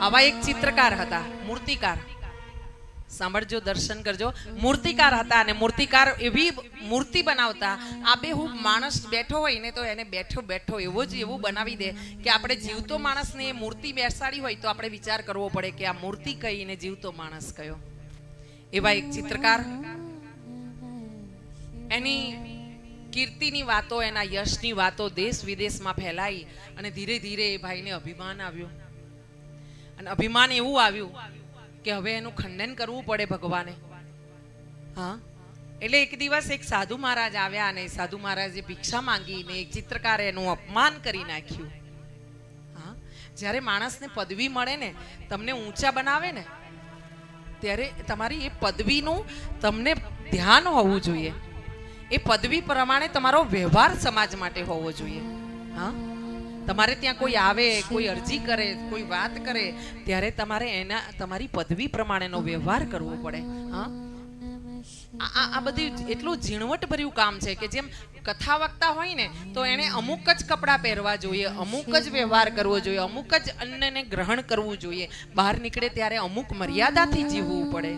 આવા એક ચિત્રકાર હતા, મૂર્તિકાર. સાંભળજો, દર્શન કરજો. મૂર્તિકાર હતા અને મૂર્તિકાર એવી મૂર્તિ બનાવતા, આ બે હું માણસ બેઠો હોય ને તો એને બેઠો બેઠો એવો જ એવું બનાવી દે કે આપણે જીવતો માણસને મૂર્તિ બેસાડી હોય તો આપણે વિચાર કરવો પડે કે આ મૂર્તિ કઈ ને જીવતો માણસ કયો. એવા એક ચિત્રકાર. એની કીર્તિની વાતો, એના યશની વાતો દેશ વિદેશમાં ફેલાઈ અને ધીરે ધીરે એ ભાઈને અભિમાન આવ્યું. અને અભિમાન એવું આવ્યું કે હવે એનું ખંડન કરવું પડે ભગવાને. હા? એટલે એક દિવસ એક સાધુ મહારાજ આવ્યા અને સાધુ મહારાજે ભિક્ષા માંગીને એક ચિત્રકારે એનું અપમાન કરી નાખ્યું. હા? જ્યારે માણસને પદવી મળે ને, તમને ઊંચા બનાવે ને, ત્યારે તમારી એ પદવીનું તમને ધ્યાન હોવું જોઈએ. એ પદવી પ્રમાણે તમારો વ્યવહાર સમાજ માટે હોવો જોઈએ. હા? તમારે ત્યાં કોઈ આવે, કોઈ અરજી કરે, કોઈ વાત કરે, ત્યારે તમારે એના, તમારી પદવી પ્રમાણેનો વ્યવહાર કરવો પડે, હા? આ- આ બધી એટલું ઝીણવટભર્યું કામ છે કે જેમ કથા વક્તા હોય ને, તો એણે અમુક જ કપડાં પહેરવા જોઈએ, અમુક જ વ્યવહાર કરવો જોઈએ, અમુક જ અન્નને ગ્રહણ કરવું જોઈએ. બહાર નીકળે ત્યારે અમુક મર્યાદાથી જીવવું પડે.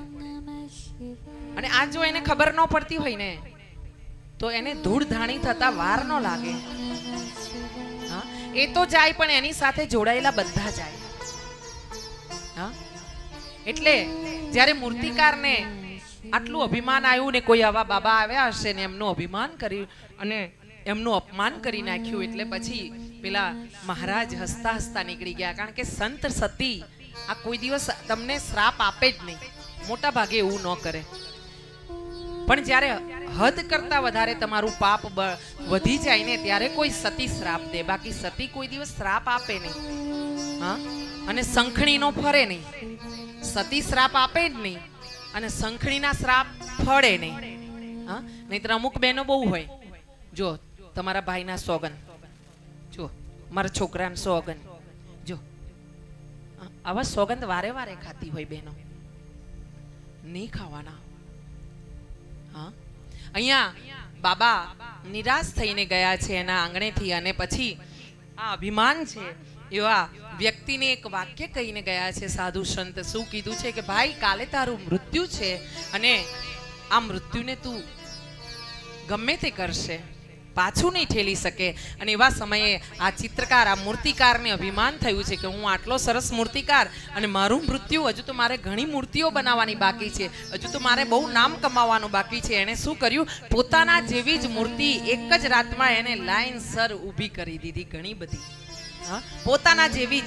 અને આ જો એને ખબર ન પડતી હોય ને તો એને ધૂળ ધાણી થતા વાર ન લાગે. હા? એ તો જાય પણ એની સાથે જોડાયેલા બધા જાય. હા? એટલે જ્યારે મૂર્તિકારને આટલું અભિમાન આવ્યું ને કોઈ આવા બાબા આવ્યા હશે ને એમનું અભિમાન કર્યું અને એમનું અપમાન કરી નાખ્યું એટલે પછી પેલા મહારાજ હસતા હસતા નીકળી ગયા. કારણ કે સંત સતી આ કોઈ દિવસ તમને શ્રાપ આપે જ નહીં. મોટા ભાગે એવું ન કરે. પણ જ્યારે હદ કરતા વધારે તમારું પાપ વધી જાય ને ત્યારે કોઈ સતી શ્રાપ દે. બાકી સતી કોઈ દિવસ શ્રાપ આપે નહીં. હા? અને સંખણીનો ફરે નહીં. સતી શ્રાપ આપે જ નહીં અને સંખણીના શ્રાપ ફળે નહીં. હા? નહીતર અમુક બહેનો બહુ હોય. જો, તમારા ભાઈના સોગન જો, મારા છોકરાના સોગન જો, આવા સોગંદ વારે વારે ખાતી હોય બહેનો. નહીં ખાવાના. હા? અહીંયા બાબા નિરાશ થઈને ગયા છે એના આંગણેથી અને પછી આ અભિમાન છે એવા વ્યક્તિને એક વાક્ય કહીને ગયા છે, સાધુ સંત, શું કીધું છે કે ભાઈ, કાલે તારું મૃત્યુ છે અને આ મૃત્યુને તું ગમે તે કરશે. પાછું નહીં ઠેલી શકે. અને એવા સમયે આ ચિત્રકાર, આ મૂર્તિકારને અભિમાન થયું છે કે હું આટલો સરસ મૂર્તિકાર અને મારું મૃત્યુ, હજુ તો મારે ઘણી મૂર્તિઓ બનાવવાની બાકી છે. હજુ તો મારે બહુ નામ કમાવાનું બાકી છે. એણે શું કર્યું? પોતાના જેવી જ મૂર્તિ એક જ રાતમાં એને લાઈન સર ઊભી કરી દીધી ઘણી બધી. હા? પોતાના જેવી જ.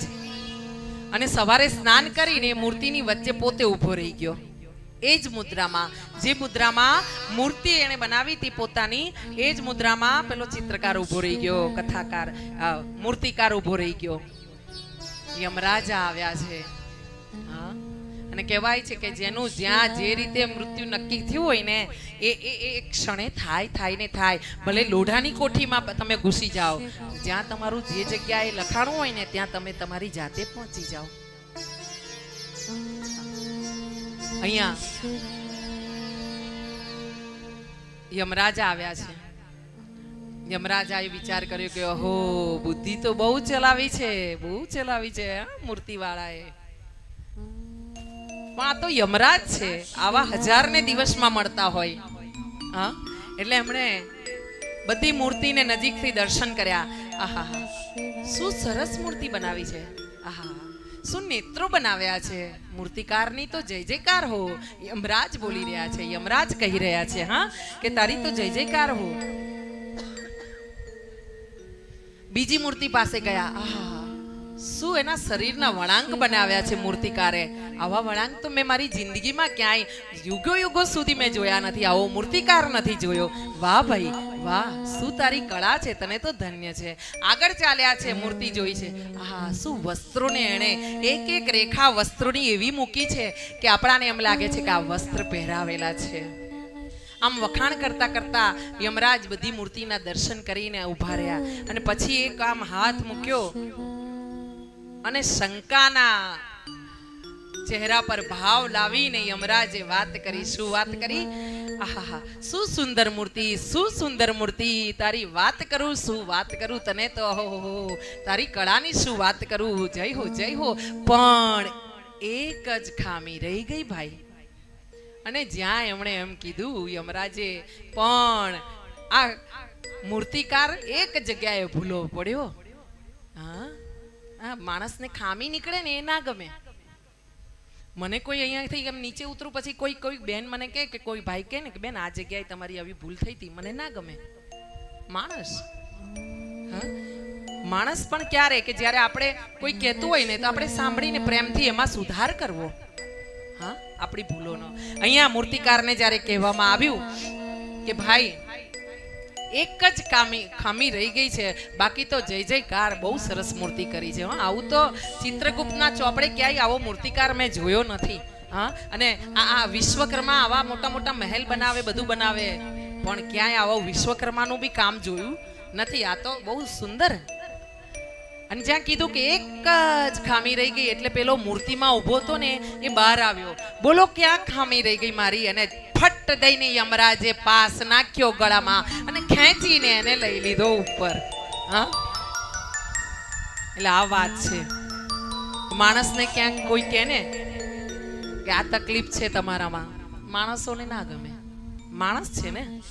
અને સવારે સ્નાન કરીને મૂર્તિની વચ્ચે પોતે ઊભો રહી ગયો. એ જ મુદ્રામાં. જે મુદ્રામાં મૂર્તિ એણે બનાવી હતી પોતાની, એ જ મુદ્રામાં પેલો ચિત્રકાર ઊભો રહી ગયો, કથાકાર મૂર્તિકાર ઊભો રહી ગયો. યમરાજા આવ્યા છે. હા. અને કહેવાય છે કે જેનું જ્યાં જે રીતે મૃત્યુ નક્કી થયું હોય ને, એ એ એ ક્ષણે થાય થાય ને થાય. ભલે લોઢાની કોઠીમાં તમે ઘૂસી જાઓ, જ્યાં તમારું જે જગ્યાએ લખાણું હોય ને, ત્યાં તમે તમારી જાતે પહોંચી જાઓ. અહીંયા. યમરાજા આવ્યા છે. યમરાજાએ વિચાર કર્યો કે ઓહો બુદ્ધિ તો બહુ ચલાવી છે, બહુ ચલાવી છે મૂર્તિવાળાએ. પણ આ તો યમરાજ છે, આવા હજાર ને દિવસમાં મળતા હોય. હા? એટલે એમણે બધી મૂર્તિને નજીકથી દર્શન કર્યા. આહા શું સરસ મૂર્તિ બનાવી છે. આહા શું નેત્રો બનાવ્યા છે? મૂર્તિકારની તો જય જયકાર હો. યમરાજ બોલી રહ્યા છે. યમરાજ કહી રહ્યા છે, હા? કે તારી તો જય જયકાર હો. બીજી મૂર્તિ પાસે ગયા. આહા. શું એના શરીરના વળાંક બનાવ્યા છે મૂર્તિકારે? આવા વળાંક તો મેં મારી જિંદગીમાં ક્યાંય યુગો યુગો સુધી મેં જોયા નથી. આવો મૂર્તિકાર નથી જોયો. વાહ ભાઈ, વાહ, શું તારી કળા છે? તને તો ધન્ય છે. આગળ ચાલ્યા છે, મૂર્તિ જોઈ છે. હા શું વસ્ત્રોને એણે એક એક રેખા વસ્ત્રોની એવી મૂકી છે કે આપણાને એમ લાગે છે કે આ વસ્ત્ર પહેરાવેલા છે. આમ વખાણ કરતા કરતા યમરાજ બધી મૂર્તિના દર્શન કરીને ઊભા રહ્યા અને પછી એક આમ હાથ મૂક્યો. અને શંકાના ચહેરા પર ભાવ લાવીને યમરાજે વાત કરી, શું વાત કરી? આહાહા, શું સુંદર મૂર્તિ, શું સુંદર મૂર્તિ? તારી વાત કરું, શું વાત કરું? તને તો હો તારી કળાની શું વાત કરું? જય હો જય હો. પણ એક જ ખામી રહી ગઈ ભાઈ. અને જ્યાં એમણે એમ કીધું, યમરાજે, પણ આ મૂર્તિકાર એક જગ્યાએ ભૂલો પડ્યો. હા? આ માણસને ખામી નીકળે ને એ ના ગમે. મને કોઈ અહીંયાથી એમ નીચે ઉતરું પછી કોઈ કોઈ બેન મને કહે કે કોઈ ભાઈ કહે ને કે, બેન, આ જગ્યાએ તમારી આવી ભૂલ થઈ હતી. મને ના ગમે. માણસ. હા? માણસ પણ ક્યારે કે જ્યારે આપણે કોઈ કહેતું હોય ને તો આપણે સાંભળીને પ્રેમથી એમાં સુધાર કરવો. હા? આપણી ભૂલોનો. અહીંયા મૂર્તિકારને જ્યારે કહેવામાં આવ્યું કે, ભાઈ એક જ કામી ખામી રહી ગઈ છે. બાકી તો જય જયકાર, બહુ સરસ મૂર્તિ કરી છે, હા. આવું તો ચિત્રગુપ્તના ચોપડે ક્યાંય આવો મૂર્તિકાર મેં જોયો નથી, હા. અને આ આ વિશ્વકર્મા આવા મોટા મોટા મહેલ બનાવે, બધું બનાવે, પણ ક્યાંય આવો વિશ્વકર્માનું બી કામ જોયું નથી. આ તો બહુ સુંદર. અને જ્યાં કીધું કે એક જ ખામી રહી ગઈ, એટલે પેલો મૂર્તિમાં ઊભો હતો ને, એ બહાર આવ્યો. બોલો, ક્યાં ખામી રહી ગઈ મારી? અને ફટ દઈને યમરાજે પાસ નાખ્યો ગળામાં અને ખેંચીને એને લઈ લીધો ઉપર. હા? એટલે આ વાત છે. માણસને ક્યાંક કોઈ કહે ને કે આ તકલીફ છે તમારામાં. માણસોને ના ગમે. માણસ છે ને?